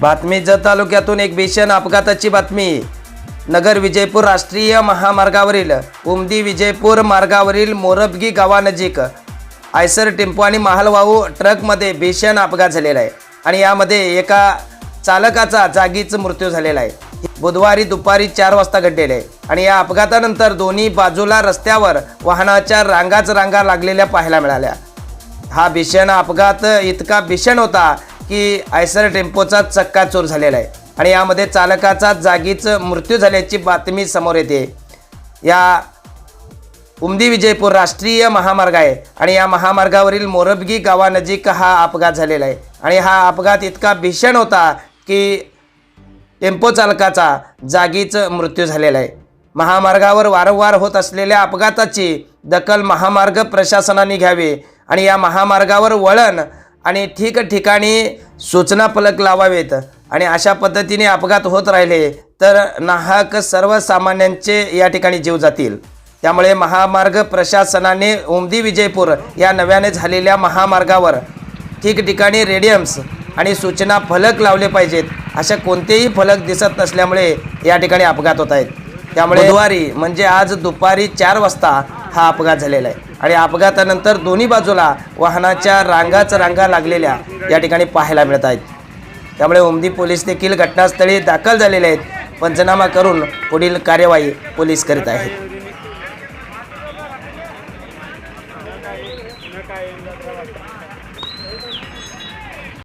बातमी जत तालुक्यातून एक भीषण अपघाताची बातमी. नगर विजयपूर राष्ट्रीय महामार्गावरील उमदी विजयपूर मार्गावरील मोरबगी गावानजीक आयसर टेम्पो आणि मालवाहू ट्रकमध्ये भीषण अपघात झालेला आहे आणि यामध्ये एका चालकाचा जागीच मृत्यू झालेला आहे. बुधवारी दुपारी चार वाजता घडलेले आहे आणि या अपघातानंतर दोन्ही बाजूला रस्त्यावर वाहनाच्या रांगाच रांगा लागलेल्या पाहायला मिळाल्या. हा भीषण अपघात इतका भीषण होता की आयसर टेम्पोचा चक्काचूर झालेला आहे. आणि यामध्ये चालकाचा जागीच मृत्यू झाल्याची बातमी समोर येते. या उमदी विजयपूर राष्ट्रीय महामार्ग आहे आणि या महामार्गावरील मोरबगी गावानजीक हा अपघात झालेला आहे. आणि हा अपघात इतका भीषण होता की टेम्पो चालकाचा जागीच मृत्यू झालेला आहे. महामार्गावर वारंवार होत असलेल्या अपघाताची दखल महामार्ग प्रशासनाने घ्यावी आणि या महामार्गावर वळण आणि ठिकठिकाणी सूचना फलक लावावेत. आणि अशा पद्धतीने अपघात होत राहिले तर नाहक सर्वसामान्यांचे या ठिकाणी जीव जातील. त्यामुळे महामार्ग प्रशासनाने उमदी विजयपूर या नव्याने झालेल्या महामार्गावर ठिकठिकाणी रेडियम्स आणि सूचना फलक लावले पाहिजेत. अशा कोणतेही फलक दिसत नसल्यामुळे या ठिकाणी अपघात होत आहेत. त्यामुळे बुधवारी म्हणजे आज दुपारी चार वाजता हा अपघात झालेला आहे. आणि अपघातानंतर दोन्ही बाजूला वाहनाच्या रांगाच रांगा लागलेल्या या ठिकाणी पाहायला मिळत आहेत. त्यामुळे उमदी पोलीस देखील घटनास्थळी दाखल झालेले आहेत. पंचनामा करून पुढील कार्यवाही पोलीस करीत आहेत.